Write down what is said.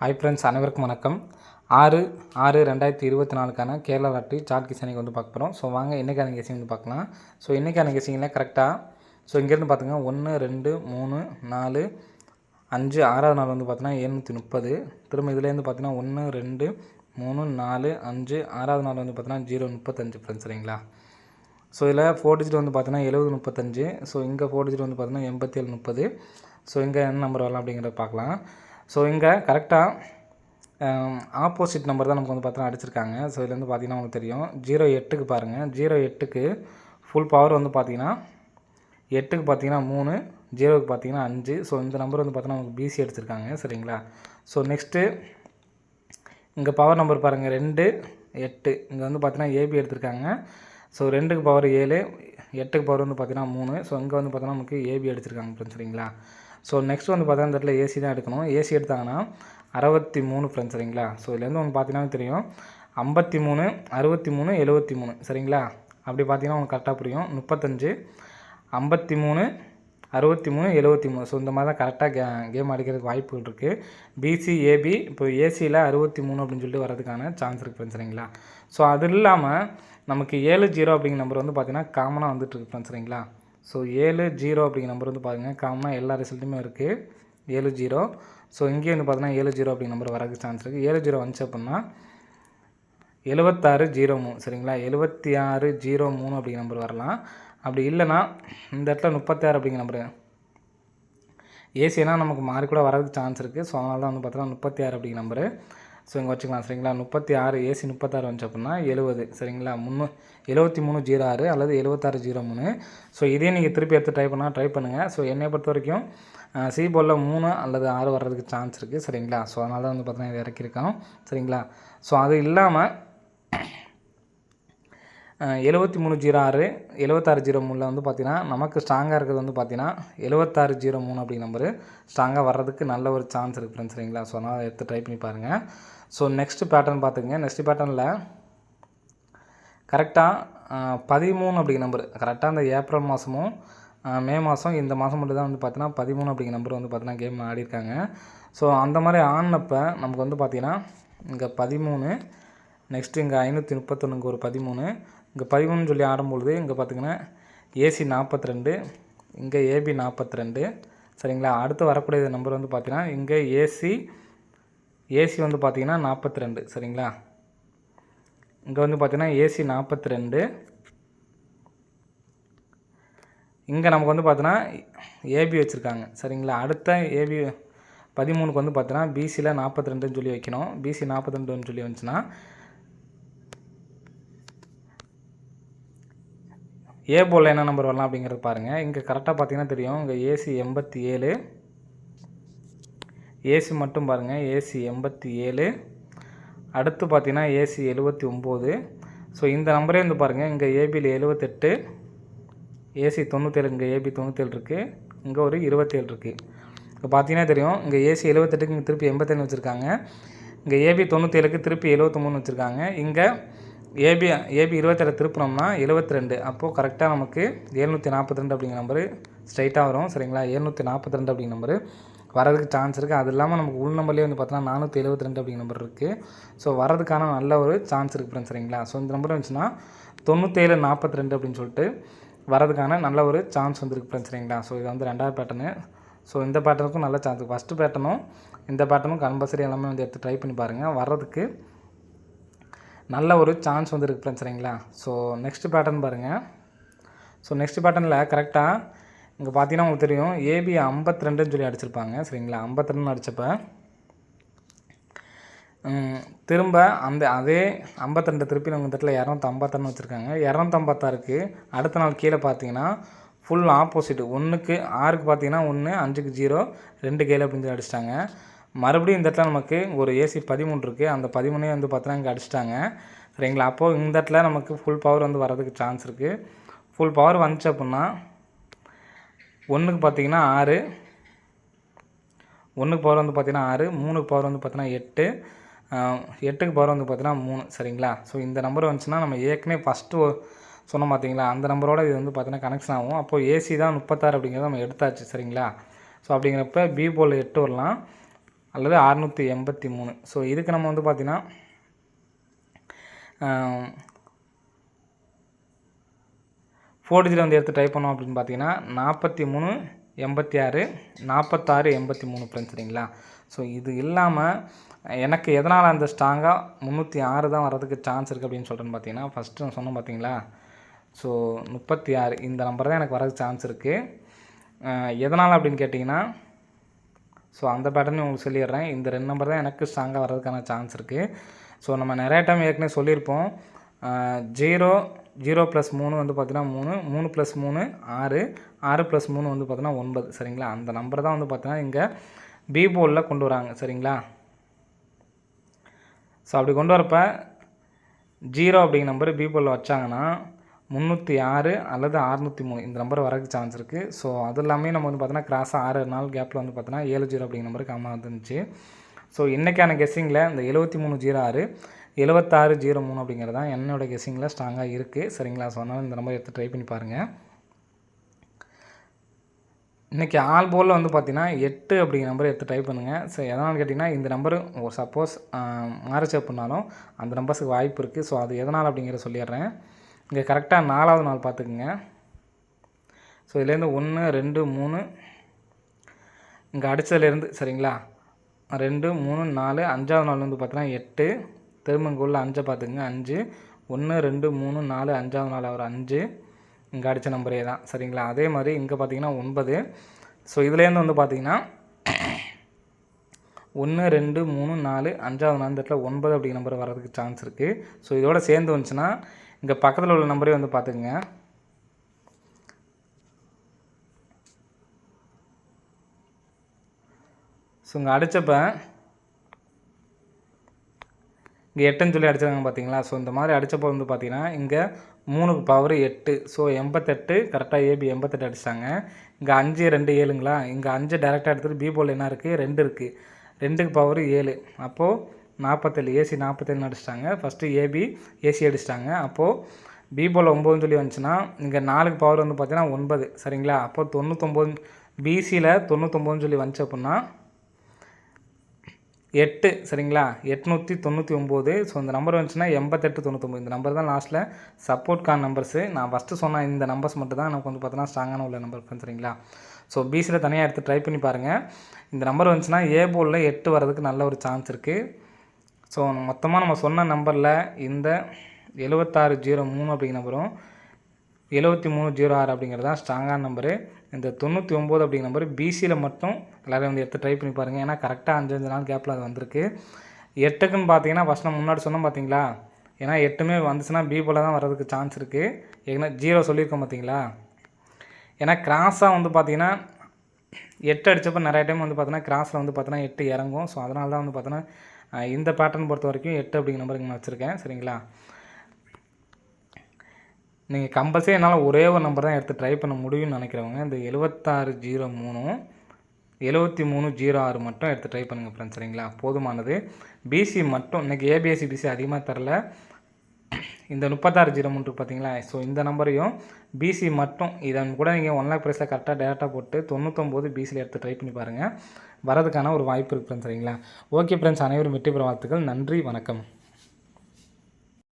Hi friends அனைவருக்கும் வணக்கம். ஆறு ஆறு ரெண்டாயிரத்தி இருபத்தி நாலுக்கான கேரளா லாட்ரி சார்ட் கிசனிக்கு வந்து பார்க்க போகிறோம் ஸோ வாங்க என்றைக்கான கேசிங் வந்து பார்க்கலாம். ஸோ என்றைக்கான கெசிங்கில் கரெக்டாக ஸோ இங்கேருந்து பார்த்துங்க. ஒன்று ரெண்டு மூணு நாலு அஞ்சு ஆறாவது நாள் வந்து பார்த்தீங்கன்னா எழுநூற்றி முப்பது. திரும்ப இதுலேருந்து பார்த்தீங்கன்னா ஒன்று ரெண்டு மூணு நாலு அஞ்சு ஆறாவது நாள் வந்து பார்த்தீங்கன்னா ஜீரோ முப்பத்தஞ்சு ஃப்ரெண்ட்ஸ் சரிங்களா? ஸோ இதில் ஃபோர் டிஜிட் வந்து பார்த்தீங்கன்னா எழுபது முப்பத்தஞ்சு. ஸோ இங்கே ஃபோர் டிஜிட் வந்து பார்த்தீங்கன்னா எண்பத்தி ஏழு முப்பது. ஸோ இங்கே என்ன நம்பர் வரலாம் அப்படிங்கிறத பார்க்கலாம். ஸோ இங்கே கரெக்டாக ஆப்போசிட் நம்பர் தான் நமக்கு வந்து பார்த்தினா அடிச்சிருக்காங்க. ஸோ இதில் வந்து பார்த்திங்கன்னா உங்களுக்கு தெரியும். ஜீரோ எட்டுக்கு பாருங்கள் ஜீரோ எட்டுக்கு ஃபுல் பவர் வந்து பார்த்தீங்கன்னா எட்டுக்கு பார்த்தீங்கன்னா மூணு ஜீரோவுக்கு பார்த்தீங்கன்னா அஞ்சு. ஸோ இந்த நம்பர் வந்து பார்த்தீங்கன்னா நமக்கு பிசி அடிச்சிருக்காங்க. சரிங்களா? ஸோ நெக்ஸ்ட்டு இங்கே பவர் நம்பர் பாருங்கள் ரெண்டு எட்டு. இங்கே வந்து பார்த்தீங்கன்னா ஏபி எடுத்திருக்காங்க. ஸோ ரெண்டுக்கு பவர் ஏழு எட்டுக்கு பவர் வந்து பார்த்திங்கன்னா மூணு. ஸோ இங்கே வந்து பார்த்திங்கன்னா நமக்கு ஏபி அடிச்சிருக்காங்க சரிங்களா? ஸோ நெக்ஸ்ட் வந்து பார்த்தீங்கன்னா இந்த இடத்துல ஏசி தான் எடுக்கணும். ஏசி எடுத்தாங்கன்னா அறுபத்தி மூணு ஃப்ரெண்ட்ஸ் சரிங்களா? ஸோ இதுலேருந்து ஒன்று பார்த்தீங்கன்னா தெரியும். ஐம்பத்தி மூணு அறுபத்தி மூணு எழுபத்தி மூணு சரிங்களா? அப்படி பார்த்தீங்கன்னா உங்களுக்கு கரெக்டாக புரியும். முப்பத்தஞ்சு ஐம்பத்தி மூணு அறுபத்தி மூணு எழுபத்தி மூணு. ஸோ இந்த மாதிரி தான் கரெக்டாக கே கேம் அடிக்கிறதுக்கு வாய்ப்புகள் இருக்குது பிசி ஏபி இப்போ ஏசியில் அறுபத்தி மூணு அப்படின்னு சொல்லிட்டு வரதுக்கான சான்ஸ் இருக்குது சரிங்களா? ஸோ அது இல்லாமல் நமக்கு ஏழு ஜீரோ அப்படிங்கிற நம்பர் வந்து பார்த்திங்கன்னா காமனாக வந்துட்டுருக்கு ஃப்ரெண்ட்ஸ் சரிங்களா? ஸோ ஏழு ஜீரோ அப்படிங்கிற நம்பர் வந்து பாருங்கள் காமனாக எல்லா ரிசல்ட்டுமே இருக்குது ஏழு ஜீரோ. ஸோ இங்கேயே வந்து பார்த்தீங்கன்னா ஏழு ஜீரோ அப்படிங்கிற நம்பர் வரதுக்கு சான்ஸ் இருக்குது ஏழு ஜீரோ வந்துச்சு அப்படின்னா எழுபத்தாறு ஜீரோ மூணு. சரிங்களா? எழுபத்தி ஆறு ஜீரோ மூணு அப்படிங்கிற நம்பர் வரலாம். அப்படி இல்லைன்னா இந்த இடத்துல முப்பத்தி ஆறு அப்படிங்கிற நம்பர் ஏசினா நமக்கு மாறி கூட வரதுக்கு சான்ஸ் இருக்குது ஸோ அதனால தான் வந்து பார்த்தீங்கன்னா முப்பத்தி ஆறு அப்படிங்கிற நம்பரு ஸோ இங்கே வச்சுக்கலாம். சரிங்களா? முப்பத்தி ஆறு ஏசி முப்பத்தாறு வந்துச்சு அப்படின்னா எழுபது சரிங்களா? முன்னு எழுபத்தி மூணு ஜீரோ ஆறு அல்லது எழுபத்தாறு ஜீரோ மூணு. ஸோ இதே நீங்கள் திருப்பி எடுத்து ட்ரை பண்ணால் ட்ரை பண்ணுங்கள் ஸோ என்னை பொறுத்த வரைக்கும் சி போலில் மூணு அல்லது ஆறு வர்றதுக்கு சான்ஸ் இருக்குது சரிங்களா? ஸோ அதனால தான் வந்து பார்த்தீங்கன்னா இது இறக்கியிருக்கோம். சரிங்களா? ஸோ அது இல்லாமல் எழுபத்தி மூணு ஜீரோ ஆறு எழுபத்தாறு ஜீரோ மூணில் வந்து பார்த்தீங்கன்னா நமக்கு ஸ்ட்ராங்காக இருக்கிறது வந்து பார்த்திங்கன்னா எழுபத்தாறு ஜீரோ மூணு அப்படி நம்பரு ஸ்ட்ராங்காக வர்றதுக்கு நல்ல ஒரு சான்ஸ் இருக்குது ஃப்ரெண்ட்ஸ் சரிங்களா? ஸோ அதனால் எடுத்து ட்ரை பண்ணி பாருங்கள் ஸோ நெக்ஸ்ட் பேட்டர்ன் பார்த்துங்க நெக்ஸ்ட் பேட்டர்னில் கரெக்டாக பதிமூணு அப்படிங்கிற நம்பர் கரெக்டாக அந்த ஏப்ரல் மாதமும் மே மாதம் இந்த மாதம் மட்டும் தான் வந்து பார்த்தீங்கன்னா பதிமூணு அப்படிங்கிற நம்பர் வந்து பார்த்தீங்கன்னா கேம் ஆடிருக்காங்க. ஸோ அந்த மாதிரி ஆடினப்போ நமக்கு வந்து பார்த்தீங்கன்னா இங்கே பதிமூணு நெக்ஸ்ட்டு இங்கே ஐநூற்றி முப்பத்தொன்னுக்கு ஒரு பதிமூணு இங்கே பதிமூணு சொல்லி ஆடும்பொழுது இங்கே பார்த்திங்கன்னா ஏசி நாற்பத்தி ரெண்டு இங்கே ஏபி நாற்பத்தி ரெண்டு சரிங்களா? அடுத்து வரக்கூடிய நம்பர் வந்து பார்த்திங்கன்னா இங்கே ஏசி ஏசி வந்து பார்த்திங்கன்னா நாற்பத்தி ரெண்டு சரிங்களா? இங்கே வந்து பார்த்திங்கன்னா ஏசி நாற்பத்தி ரெண்டு இங்கே நமக்கு வந்து பார்த்தீங்கன்னா ஏபி வச்சுருக்காங்க. சரிங்களா? அடுத்த ஏபி பதிமூணுக்கு வந்து பார்த்தோன்னா பிசியில் நாற்பத்தி ரெண்டுன்னு சொல்லி வைக்கணும். பிசி நாற்பத்தி ரெண்டுன்னு சொல்லி வந்துச்சுன்னா ஏ போல் என்ன நம்பர் வரலாம் அப்படிங்கிறது பாருங்கள் இங்கே கரெக்டாக பார்த்தீங்கன்னா தெரியும். இங்கே ஏசி எண்பத்தி ஏழு. ஏசி மட்டும் பாருங்கள் ஏசி எண்பத்தி ஏழு. அடுத்து பார்த்தீங்கன்னா ஏசி எழுபத்தி ஒம்பது. ஸோ இந்த நம்பரே வந்து பாருங்கள் இங்கே ஏபியில் எழுபத்தெட்டு ஏசி தொண்ணூற்றேழு இங்கே ஏபி தொண்ணூற்றேழு இருக்குது இங்கே ஒரு இருபத்தேழு இருக்குது இப்போ பார்த்தீங்கன்னா தெரியும். இங்கே ஏசி எழுபத்தெட்டுக்கு இங்கே திருப்பி எண்பத்தேழு வச்சுருக்காங்க. இங்கே ஏபி தொண்ணூற்றேழுக்கு திருப்பி எழுபத்தி மூணு வச்சுருக்காங்க. இங்கே ஏபி ஏபி இருபத்தேழு திருப்பினோம்னா எழுபத்தி ரெண்டு அப்போது கரெக்டாக நமக்கு ஏழ்நூற்றி நாற்பத்தி ரெண்டு அப்படிங்கிற நம்பரு ஸ்ட்ரைட்டாக வரும். சரிங்களா? எழுநூற்றி நாற்பத்தி ரெண்டு அப்படிங்கிற நம்பரு வரதுக்கு சான்ஸ் இருக்குது அது இல்லாமல் நமக்கு உள் நம்பர்லேயே வந்து பார்த்தோன்னா நானூற்றி எழுபத்தி ரெண்டு அப்படிங்கிற நம்பர் இருக்குது ஸோ வரதுக்கான நல்ல ஒரு சான்ஸ் இருக்குது ஃப்ரெண்ட்ஸ் சரிங்களா? ஸோ இந்த நம்பர் வந்துச்சுன்னா தொண்ணூற்றேழு நாற்பத்தி ரெண்டு அப்படின்னு சொல்லிட்டு வரதுக்கான நல்ல ஒரு சான்ஸ் வந்துருக்கு ஃப்ரெண்ட்ஸ் சரிங்களா? ஸோ இது வந்து ரெண்டாவது பேட்டர்னு ஸோ இந்த பேட்டர்னுக்கும் நல்ல சான்ஸ் ஃபஸ்ட்டு பேட்டர்னும் இந்த பேட்டர்னும் கம்பல்சரி எல்லாமே வந்து எடுத்து ட்ரை பண்ணி பாருங்கள் வர்றதுக்கு நல்ல ஒரு சான்ஸ் வந்துருக்கு ஃப்ரெண்ட்ஸ் சரிங்களா? ஸோ நெக்ஸ்ட் பேட்டர்ன் பாருங்கள் ஸோ நெக்ஸ்ட் பேட்டர்னில் கரெக்டாக இங்கே பார்த்தீங்கன்னா உங்களுக்கு தெரியும் ஏபி ஐம்பத்தி ரெண்டுன்னு சொல்லி அடிச்சிருப்பாங்க சரிங்களா? ஐம்பத்தி ரெண்டுன்னு அடித்தப்ப திரும்ப அந்த அதே ஐம்பத்தெண்டு திருப்பி நம்ம தட்டில் இரநூத்தம்பத்தன்னு வச்சுருக்காங்க. இரநூத்தம்பத்தாறுக்கு அடுத்த நாள் கீழே பார்த்தீங்கன்னா ஃபுல் ஆப்போசிட் ஒன்றுக்கு ஆறுக்கு பார்த்தீங்கன்னா ஒன்று அஞ்சுக்கு ஜீரோ ரெண்டு கேலு அப்படின்னு சொல்லி அடிச்சிட்டாங்க. மறுபடியும் இந்த இடத்துல நமக்கு ஒரு ஏசி பதிமூணு இருக்குது அந்த பதிமூணே வந்து பார்த்தோன்னா இங்கே அடிச்சிட்டாங்க. சரிங்களா? அப்போது இந்த இடத்துல நமக்கு ஃபுல் பவர் வந்து வரதுக்கு சான்ஸ் இருக்குது ஃபுல் பவர் வந்துச்சு அப்படின்னா ஒன்றுக்கு பார்த்தீங்கன்னா ஆறு. ஒன்றுக்கு பவர் வந்து பார்த்திங்கன்னா ஆறு மூணுக்கு பவர் வந்து பார்த்தீங்கன்னா எட்டு. எட்டுக்கு பவர் வந்து பார்த்திங்கன்னா மூணு. சரிங்களா? ஸோ இந்த நம்பர் வந்துச்சுன்னா நம்ம ஏற்கனவே ஃபஸ்ட்டு சொன்னோம் பார்த்தீங்களா? அந்த நம்பரோட இது வந்து பார்த்திங்கன்னா கனெக்ஷன் ஆகும். அப்போது ஏசி தான் முப்பத்தாறு அப்படிங்கிறத நம்ம எடுத்தாச்சு. சரிங்களா? ஸோ அப்படிங்கிறப்ப பி போல் எட்டு வரலாம். அல்லது அறுநூற்றி எண்பத்தி மூணு. ஸோ இதுக்கு நம்ம வந்து பார்த்திங்கன்னா ஃபோர் டிஜிட் வந்து எடுத்து ட்ரை பண்ணோம் அப்படின்னு பார்த்தீங்கன்னா நாற்பத்தி மூணு எண்பத்தி ஆறு நாற்பத்தாறு எண்பத்தி மூணு ஃப்ரெண்ட்ஸ் சரிங்களா? ஸோ இது இல்லாமல் எனக்கு எதனால் அந்த ஸ்ட்ராங்காக முந்நூற்றி ஆறு தான் வர்றதுக்கு சான்ஸ் இருக்குது அப்படின்னு சொல்கிறேன்னு பார்த்தீங்கன்னா ஃபஸ்ட்டு நான் சொன்னேன் பார்த்தீங்களா ஸோ முப்பத்தி ஆறு இந்த நம்பர் தான் எனக்கு வரதுக்கு சான்ஸ் இருக்குது எதனால் அப்படின்னு கேட்டிங்கன்னா ஸோ அந்த பேட்டர்னே உங்களுக்கு சொல்லிடுறேன். இந்த ரெண்டு நம்பர் தான் எனக்கு ஸ்ட்ராங்காக வர்றதுக்கான சான்ஸ் இருக்குது ஸோ நம்ம நிறையா டைம் ஏற்கனவே சொல்லியிருப்போம். ஜீரோ ஜீரோ ப்ளஸ் மூணு வந்து பார்த்தீங்கன்னா மூணு மூணு ப்ளஸ் மூணு ஆறு ஆறு ப்ளஸ் மூணு வந்து பார்த்தீங்கன்னா ஒன்பது. சரிங்களா? அந்த நம்பர் தான் வந்து பார்த்தீங்கன்னா இங்கே பி போலில் கொண்டு வராங்க. சரிங்களா? ஸோ அப்படி கொண்டு வரப்போ ஜீரோ அப்படிங்கிற நம்பர் பி போலில் வச்சாங்கன்னா முந்நூற்றி ஆறு அல்லது அறுநூற்றி மூணு இந்த நம்பர் வரக்கு சான்ஸ் இருக்குது ஸோ அது எல்லாமே நம்ம வந்து பார்த்தோன்னா கிராஸாக ஆறு நாள் கேப்பில் வந்து பார்த்தோன்னா ஏழு ஜீரோ அப்படிங்கிற நம்பருக்கு அம்மா வந்துருந்துச்சு. ஸோ இன்றைக்கான கெஸ்ஸிங்கில் இந்த எழுபத்தி மூணு ஜீரோ ஆறு எழுபத்தாறு ஜீரோ மூணு அப்படிங்கிறது தான் என்னோட கெஸ்ஸிங்கில் ஸ்ட்ராங்காக இருக்குது சரிங்களா? ஸோ அதனால் இந்த நம்பர் எடுத்து ட்ரை பண்ணி பாருங்கள் இன்றைக்கி ஆல் போலில் வந்து பார்த்தீங்கன்னா எட்டு அப்படிங்கிற நம்பர் எடுத்து ட்ரை பண்ணுங்கள் ஸோ எதனால் கேட்டிங்கன்னா இந்த நம்பரு சப்போஸ் மாறிச்சு அப்படின்னாலும் அந்த நம்பர்ஸுக்கு வாய்ப்பு இருக்குது ஸோ அது எதனால் அப்படிங்கிறத சொல்லிடுறேன். இங்கே கரெக்டாக நாலாவது நாள் பார்த்துக்குங்க. ஸோ இதுலேருந்து ஒன்று ரெண்டு மூணு. இங்கே அடித்ததுலேருந்து சரிங்களா? ரெண்டு மூணு நாலு அஞ்சாவது நாள் வந்து பார்த்தீங்கன்னா எட்டு. திரும்ப இங்கே உள்ள அஞ்சை பார்த்துக்குங்க அஞ்சு. ஒன்று ரெண்டு மூணு நாலு அஞ்சாவது நாள் ஒரு அஞ்சு. இங்கே அடித்த நம்பரே தான் சரிங்களா? அதே மாதிரி இங்கே பார்த்தீங்கன்னா ஒன்பது. ஸோ இதுலேருந்து வந்து பார்த்திங்கன்னா ஒன்று ரெண்டு மூணு நாலு அஞ்சாவது நாள் இந்த இடத்துல ஒன்பது அப்படிங்கிற நம்பர் வர்றதுக்கு சான்ஸ் இருக்குது ஸோ இதோட சேர்ந்து வந்துச்சுன்னா இங்கே பக்கத்தில் உள்ள நம்பரே வந்து பார்த்துக்குங்க ஸோ இங்கே அடித்தப்போ இங்கே எட்டுன்னு சொல்லி அடிச்சிருக்காங்க பார்த்தீங்களா ஸோ இந்த மாதிரி அடித்தப்போ வந்து பார்த்தீங்கன்னா இங்கே மூணுக்கு பவர் எட்டு. ஸோ எண்பத்தெட்டு கரெக்டாக ஏபி எண்பத்தெட்டு அடிச்சிட்டாங்க. இங்கே அஞ்சு ரெண்டு ஏழுங்களா? இங்கே அஞ்சு டேரெக்டாக எடுத்துகிட்டு பி போல் என்ன இருக்குது ரெண்டு இருக்குது ரெண்டுக்கு பவர் ஏழு. அப்போது நாற்பத்தேழு ஏசி நாற்பத்தேழு அடிச்சிட்டாங்க. ஃபஸ்ட்டு ஏபி ஏசி அடிச்சிட்டாங்க. அப்போது பி போல் ஒம்போதுன்னு சொல்லி வந்துச்சுன்னா இங்கே நாலுக்கு பவர் வந்து பார்த்தீங்கன்னா ஒன்பது. சரிங்களா? அப்போ தொண்ணூத்தொம்பது பிசியில் தொண்ணூத்தொம்பதுன்னு சொல்லி வந்துச்சு அப்படின்னா எட்டு. சரிங்களா? எட்நூற்றி தொண்ணூற்றி ஒம்பது ஸோ இந்த நம்பர் வந்துச்சுன்னா எண்பத்தெட்டு தொண்ணூத்தொம்பது. இந்த நம்பர் தான் லாஸ்ட்டில் சப்போர்ட் கான் நம்பர்ஸு நான் ஃபஸ்ட்டு சொன்ன இந்த நம்பர்ஸ் மட்டும் தான் எனக்கு வந்து பார்த்தீங்கன்னா ஸ்ட்ராங்கான உள்ள நம்பர் சரிங்களா? ஸோ பிசியில் தனியாக எடுத்து ட்ரை பண்ணி பாருங்கள் இந்த நம்பர் வந்துச்சுன்னா ஏ போலில் எட்டு வரதுக்கு நல்ல ஒரு சான்ஸ் இருக்குது ஸோ மொத்தமாக நம்ம சொன்ன நம்பரில் இந்த எழுபத்தாறு ஜீரோ மூணு அப்படிங்கிற நம்பரும் எழுபத்தி மூணு ஜீரோ ஆறு அப்படிங்கிறது தான் ஸ்ட்ராங்கான நம்பரு. இந்த தொண்ணூற்றி ஒம்பது அப்படிங்கிற நம்பர் பிசியில் மட்டும் எல்லோரும் வந்து எடுத்து ட்ரை பண்ணி பாருங்கள் ஏன்னா கரெக்டாக அஞ்சு அஞ்சு நாள் கேப்பில் அது வந்திருக்கு. எட்டுக்குன்னு பார்த்தீங்கன்னா ஃபஸ்ட் நான் முன்னாடி சொன்னோம் பார்த்தீங்களா? ஏன்னா எட்டுமே வந்துச்சுன்னா பி போல் தான் வர்றதுக்கு சான்ஸ் இருக்குது ஏன்னா ஜீரோ சொல்லியிருக்கோம் பார்த்தீங்களா? ஏன்னா கிராஸாக வந்து பார்த்தீங்கன்னா எட்டு அடித்தப்போ நிறைய டைம் வந்து பார்த்தோன்னா கிராஸில் வந்து பார்த்தோன்னா எட்டு இறங்கும். ஸோ அதனால தான் வந்து பார்த்தோன்னா இந்த பேட்டர்ன் பொறுத்த வரைக்கும் எட்டு அப்படிங்கிற நம்பருக்கு நான் வச்சுருக்கேன் சரிங்களா? நீங்கள் கம்பல்சரி என்னால் ஒரே ஒரு நம்பர் தான் எடுத்து ட்ரை பண்ண முடியும்னு நினைக்கிறவங்க இந்த எழுபத்தாறு ஜீரோ மூணும் எழுபத்தி மூணு ஜீரோ ஆறு மட்டும் எடுத்து ட்ரை பண்ணுங்கள் ஃப்ரெண்ட்ஸ் சரிங்களா? போதுமானது. பிசி மட்டும் இன்றைக்கி ஏபிஎஸ்சி பிசி அதிகமாக தரல. இந்த முப்பத்தாறு ஜீரோ மூன்று பார்த்தீங்களா? ஸோ இந்த நம்பரையும் பிசி மட்டும் இதன் கூட நீங்கள் ஒன் லேக் ப்ரைஸில் கரெக்டாக டேரெக்டாக போட்டு தொண்ணூத்தொம்போது பிசியில் எடுத்து ட்ரை பண்ணி பாருங்கள் வரதுக்கான ஒரு வாய்ப்பு இருக்குது ஃப்ரெண்ட்ஸ் சரிங்களா? ஓகே ஃப்ரெண்ட்ஸ் அனைவரும் வெற்றி பெற வாழ்த்துக்கள். நன்றி வணக்கம்.